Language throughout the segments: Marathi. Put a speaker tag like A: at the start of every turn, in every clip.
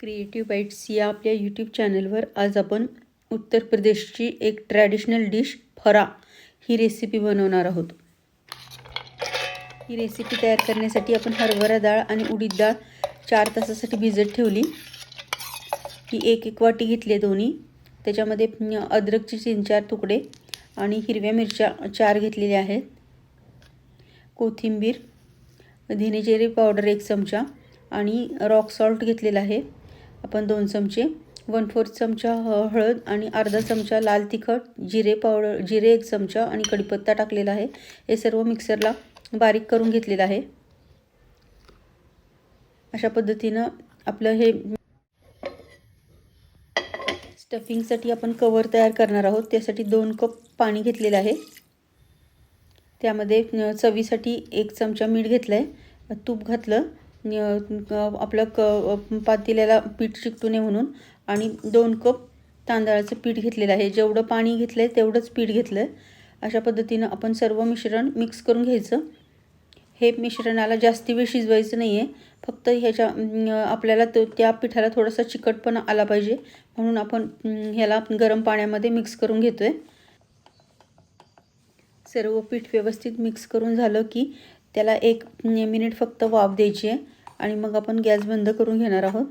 A: क्रिएटिव्ह बाईट्स या आपल्या यूट्यूब चॅनलवर आज आपण उत्तर प्रदेशची एक ट्रॅडिशनल डिश फरा ही रेसिपी बनवणार आहोत. ही रेसिपी तयार करण्यासाठी आपण हरभरा डाळ आणि उडीद डाळ चार तासासाठी भिजत ठेवली. ही एक एक वाटी घेतली आहे दोन्ही. त्याच्यामध्ये अद्रकचे तीन चार तुकडे आणि हिरव्या मिरच्या चार घेतलेल्या आहेत. कोथिंबीर धने जिरे पावडर एक चमचा आणि रॉक सॉल्ट घेतलेला आहे. आपण दोन चमचे वन फोर्थ चमचा हळद आणि अर्धा चमचा लाल तिखट जिरे पावडर जिरे एक चमचा आणि कढीपत्ता टाकलेला आहे. हे सर्व मिक्सरला बारीक करून घेतलेलं आहे. अशा पद्धतीनं आपलं हे स्टफिंगसाठी आपण कवर तयार करणार आहोत. त्यासाठी दोन कप पाणी घेतलेलं आहे. त्यामध्ये चवीसाठी एक चमचा मीठ घेतलं आहे तूप घातलं. आपलं क पातेल्याला पीठ चिकटू नये म्हणून. आणि दोन कप तांदळाचं पीठ घेतलेलं आहे. जेवढं पाणी घेतलं आहे तेवढंच पीठ घेतलं आहे अशा पद्धतीनं आपण सर्व मिश्रण मिक्स करून घ्यायचं. हे मिश्रणाला जास्ती वेळ शिजवायचं नाही आहे फक्त ह्याच्या आपल्याला तो त्या पिठाला थोडासा चिकटपणा आला पाहिजे. म्हणून आपण ह्याला गरम पाण्यामध्ये मिक्स करून घेतो आहे सर्व पीठ व्यवस्थित मिक्स करून झालं की त्याला एक मिनिट फक्त वाफ द्यायची आहे. आणि मग आपण गॅस बंद करून घेणार आहोत.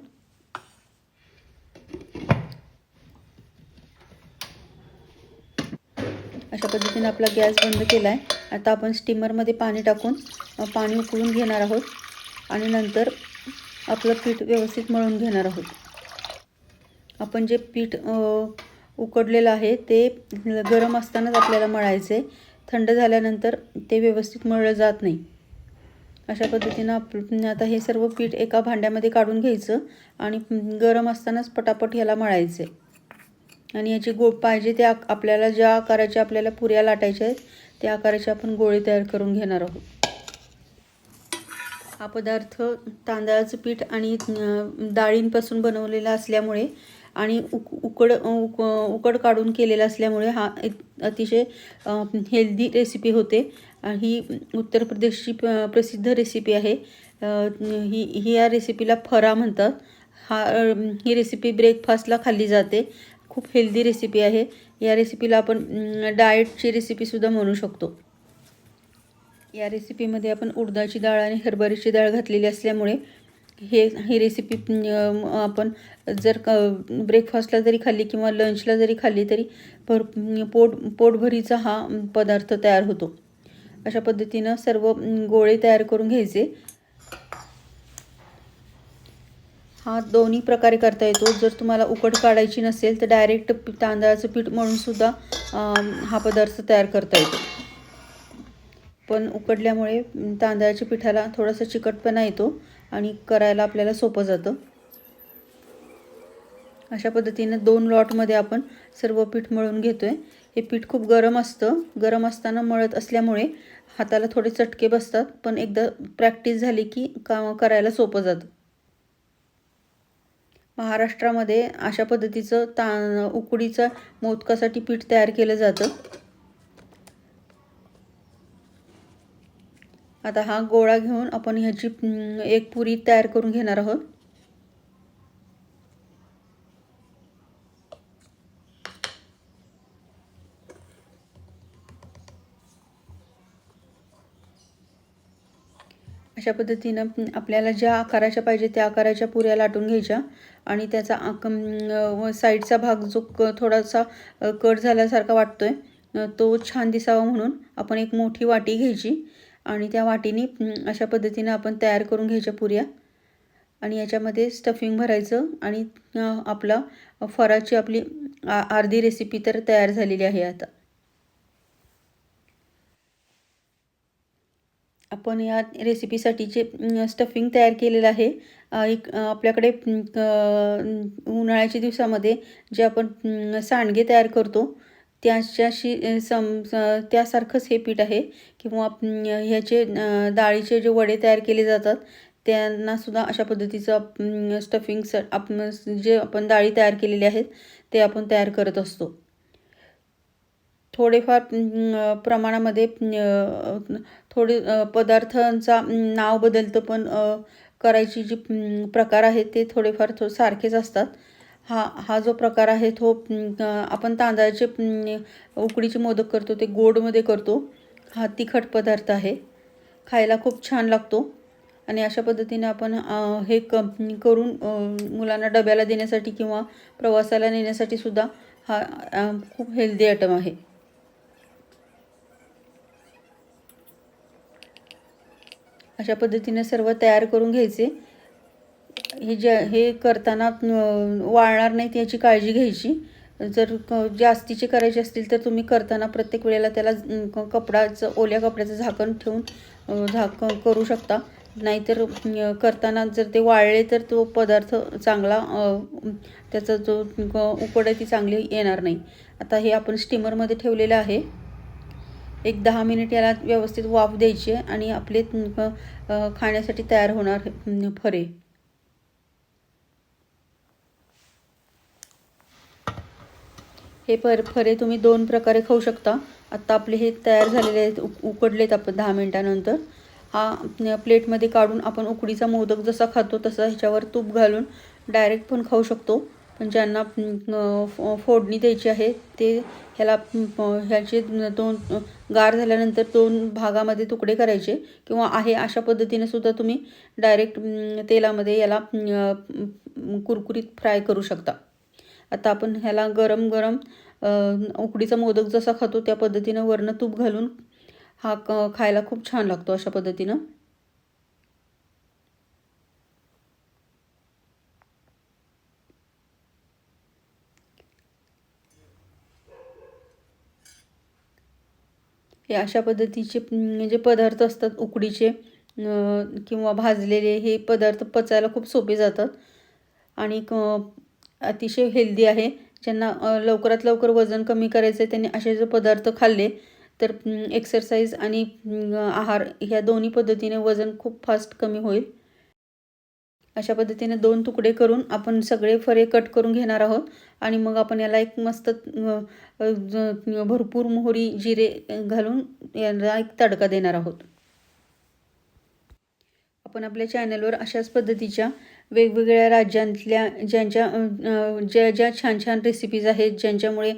A: अशा पद्धतीने आपला गॅस बंद केला आहे आता आपण स्टीमरमध्ये पाणी टाकून पाणी उकळून घेणार आहोत. आणि नंतर आपलं पीठ व्यवस्थित मळून घेणार आहोत. आपण जे पीठ उकडलेलं आहे ते गरम असतानाच आपल्याला मळायचं आहे थंड झाल्यानंतर ते व्यवस्थित मळलं जात नाही. अशा पद्धतीनं आपण आता हे सर्व पीठ एका भांड्यामध्ये काढून घ्यायचं आणि गरम असतानाच पटापट ह्याला मळायचं. आणि याची गो पाहिजे त्या आपल्याला ज्या आकाराच्या आपल्याला पुऱ्या लाटायच्या आहेत त्या आकाराचे आपण गोळे तयार करून घेणार आहोत. हा पदार्थ तांदळाचं पीठ आणि डाळींपासून बनवलेला असल्यामुळे आणि उक उकड उक उकड काढून केलेला असल्यामुळे हा अतिशय हेल्दी रेसिपी होते. ही उत्तर प्रदेशची प्रसिद्ध रेसिपी आहे. ही ही या रेसिपीला फरा म्हणतात. हा ही रेसिपी ब्रेकफास्टला खाल्ली जाते. खूप हेल्दी रेसिपी आहे. या रेसिपीला आपण डाएटची रेसिपीसुद्धा म्हणू शकतो. या रेसिपीमध्ये आपण उडदाची डाळ आणि हरभऱ्याची डाळ घातलेली असल्यामुळे हे ही रेसिपी आपण जर क ब्रेकफास्टला जरी खाल्ली किंवा लंचला जरी खाल्ली तरी भर पोट पोटभरीचा हा पदार्थ तयार होतो. अशा पद्धतीनं सर्व गोळे तयार करून घ्यायचे. हा दोन्ही प्रकारे करता येतो. जर तुम्हाला उकड काढायची नसेल तर डायरेक्ट तांदळाचं पीठ म्हणूनसुद्धा सुद्धा हा पदार्थ तयार करता येतो. पण उकडल्यामुळे तांदळाच्या पिठाला थोडासा चिकटपणा येतो. आणि करायला आपल्याला सोपं जातं. अशा पद्धतीनं दोन लॉटमध्ये आपण सर्व पीठ मळून घेतो आहे हे पीठ खूप गरम असतं. गरम असताना मळत असल्यामुळे हाताला थोडे चटके बसतात पण एकदा प्रॅक्टिस झाली की का करायला सोपं जातं. महाराष्ट्रामध्ये अशा पद्धतीचं ता उकडीचं मोदकासाठी पीठ तयार केलं जातं. आता हा गोळा घेऊन आपण ह्याची एक पुरी तयार करून घेणार आहोत. अशा पद्धतीनं आपल्याला ज्या आकाराच्या पाहिजे त्या आकाराच्या पुऱ्या लाटून घ्यायच्या आणि त्याचा आक- साईडचा भाग जो क थोडासा कट झाल्यासारखा वाटतोय आहे तो छान दिसावा म्हणून आपण एक मोठी वाटी घ्यायची आणि त्या वाटीने अशा पद्धतीनं आपण तयार करून घ्यायच्या पुऱ्या. आणि याच्यामध्ये स्टफिंग भरायचं आणि आपला फराची आपली आ- अर्धी रेसिपी तर तयार झालेली आहे आता. आपण या रेसिपीसाठी जे स्टफिंग तयार केलेलं आहे एक आपल्याकडे उन्हाळ्याच्या दिवसामध्ये जे आपण सांडगे तयार करतो त्याच्याशी सम त्यासारखंच हे पीठ आहे. किंवा ह्याचे डाळीचे जे वडे तयार केले जातात त्यांनासुद्धा अशा पद्धतीचं स्टफिंग स आप जे आपण डाळी तयार केलेले आहेत ते आपण तयार करत असतो. थोडेफार प्रमाणामध्ये थोडे पदार्थांचा नाव बदलतं पण करायची जी प्रकार आहेत ते थोडेफार थो सारखेच असतात. हा हा जो प्रकार आहे तो आपण तांदळाचे उकडीचे मोदक करतो ते गोडमध्ये करतो. हा तिखट पदार्थ आहे. खायला खूप छान लागतो. आणि अशा पद्धतीने आपण हे क करून मुलांना डब्याला देण्यासाठी किंवा प्रवासाला नेण्यासाठी सुद्धा हा खूप हेल्दी आयटम आहे. अशा पद्धतीने सर्व तयार करून घ्यायचे. हे जे हे करताना वाळणार नाहीत याची काळजी घ्यायची. जर क जास्तीचे करायचे असतील तर तुम्ही करताना प्रत्येक वेळेला त्याला क- कपडाचं ओल्या कपड्याचं झाकण ठेवून झाक करू शकता. नाहीतर करताना जर ते वाळले तर तो पदार्थ चांगला त्याचा जो क- उकड आहे ती चांगली येणार नाही. आता हे आपण स्टीमरमध्ये ठेवलेलं आहे. एक दहा मिनिट याला व्यवस्थित वाफ द्यायची आहे आणि आपले खाण्यासाठी तयार होणार फरे. हे पर फरे तुम्ही दोन प्रकारे खाऊ शकता. आत्ता आपले हे तयार झालेले आहेत उक उकडलेत आपण दहा मिनटानंतर. हा प्लेटमध्ये काढून आपण उकडीचा मोदक जसा खातो तसा ह्याच्यावर तूप घालून डायरेक्ट पण खाऊ शकतो. पण ज्यांना फो- फोडणी द्यायची आहे ते ह्याला ह्याचे दोन गार झाल्यानंतर दोन भागामध्ये तुकडे करायचे किंवा आहे अशा पद्धतीने सुद्धा तुम्ही डायरेक्ट तेलामध्ये याला कुरकुरीत फ्राय करू शकता. आता आपण ह्याला गरम गरम उकडीचा मोदक जसा खातो त्या पद्धतीनं वरनं तूप घालून हा क खायला खूप छान लागतो अशा पद्धतीनं. हे अशा पद्धतीचे जे पदार्थ असतात उकडीचे अं, किंवा भाजलेले हे पदार्थ पचायला खूप सोपे जातात. आणि क अतिशय हेल्दी आहे. ज्यांना लवकरात लवकर वजन कमी करायचं आहे त्यांनी असे जर पदार्थ खाल्ले तर एक्सरसाइज आणि आहार ह्या दोन्ही पद्धतीने वजन खूप फास्ट कमी होईल. अशा पद्धतीने दोन तुकडे करून आपण सगळे फरे कट करून घेणार आहोत. आणि मग आपण याला एक मस्त भरपूर मोहरी जिरे घालून याला एक तडका देणार आहोत. आपण आपल्या चॅनलवर अशाच पद्धतीच्या वेगवेगळ्या राज्यांतल्या ज्यांच्या ज्या ज्या छान छान रेसिपीज आहेत ज्यांच्यामुळे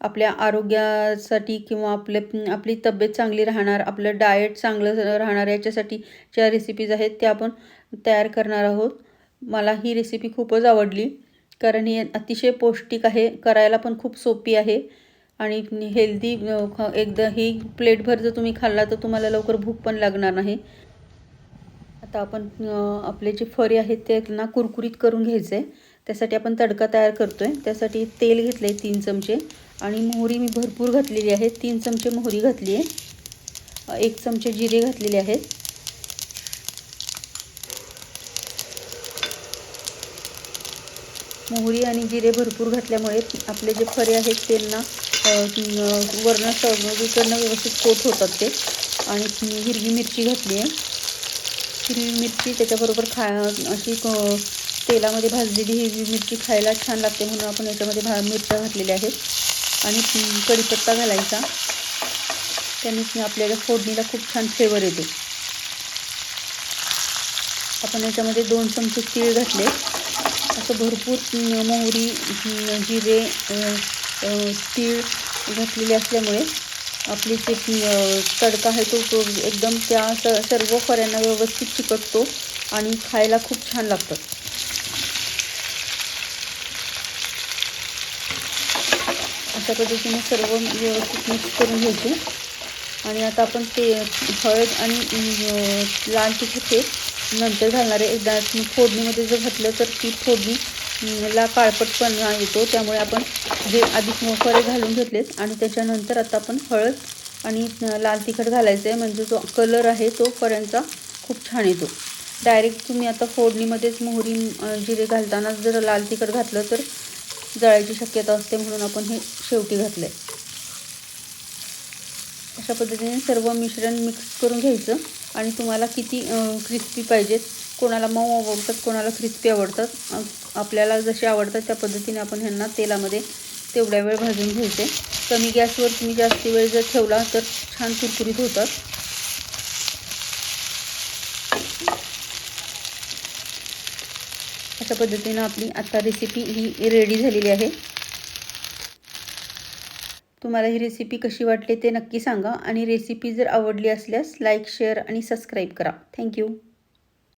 A: आपल्या आरोग्यासाठी किंवा आपल्या आपली तब्येत चांगली राहणार आपलं डाएट चांगलं राहणार याच्यासाठी ज्या रेसिपीज आहेत त्या आपण तयार करणार आहोत. मला ही रेसिपी खूपच आवडली कारण ही अतिशय पौष्टिक आहे करायला पण खूप सोपी आहे. आणि हेल्दी एकदा ही प्लेटभर जर तुम्ही खाल्ला तर तुम्हाला लवकर भूक पण लागणार नाही. आता आपण आपले जे फरे आहेत ते कुरकुरीत करून घ्यायचं. आहे त्यासाठी आपण तडका तयार करतो आहे त्यासाठी तेल घेतलं आहे तीन चमचे आणि मोहरी मी भरपूर घातलेली आहे. तीन चमचे मोहरी घातली आहे एक चमचे जिरे घातलेले आहेत. मोहरी आणि जिरे भरपूर घातल्यामुळे आपले जे फरे आहेत त्यांना वर्ण सगळीकडनं व्यवस्थित कोट होतात ते. आणि हिरवी मिरची घातली आहे हिरवी मिरची त्याच्याबरोबर खा अशी क- तेलामध्ये भाजलेली हिरवी मिरची खायला छान लागते म्हणून आपण याच्यामध्ये भा मिरच्या घातलेल्या आहेत. आणि कढीपत्ता घालायचा. त्याने आपल्याला फोडणीला खूप छान फ्लेवर येतो. आपण याच्यामध्ये दोन चमचे तीळ घातले. असं भरपूर मोहरी जिरे तीळ घातलेले असल्यामुळे आपली जे तडका आहे तो एकदम त्या स सर्व फऱ्यांना व्यवस्थित चिकटतो आणि खायला खूप छान लागतं. अशा पद्धतीने सर्व व्यवस्थित मिक्स करून घ्यायचे. आणि आता आपण ते हळद आणि लाल तिखट हे नंतर घालणारे एकदा फोडणीमध्ये जर घातलं तर ती फोडणी ला काळपटपणा येतो. त्यामुळे आपण जे आधी फळे घालून घेतलेत. आणि त्याच्यानंतर आता आपण हळद आणि लाल तिखट घालायचं आहे म्हणजे जो कलर आहे तो फळ्यांचा खूप छान येतो. डायरेक्ट तुम्ही आता फोडणीमध्येच मोहरी जिरे घालताना जर लाल तिखट घातलं तर जळायची शक्यता असते म्हणून आपण हे शेवटी घातलं आहे अशा पद्धतीने सर्व मिश्रण मिक्स करून घ्यायचं. आणि तुम्हाला किती क्रिस्पी पाहिजेत कोणाला मऊ आवडतात कोणाला क्रिस्पी आवडतात. आपल्याला जसे आवडतात त्या पद्धतीने आपण ह्यांना तेलामध्ये तेवढ्या वेळ भाजून घ्यायचे. कमी गॅसवर तुम्ही जास्त वेळ जर ठेवला तर छान कुरकुरीत होतात. अशा पद्धतीनं आपली आत्ता रेसिपी ही रेडी झालेली आहे. तुम्हाला ही रेसिपी कशी वाटली ते नक्की सांगा आणि रेसिपी जर आवडली असल्यास लाईक शेअर आणि सबस्क्राईब करा. Thank you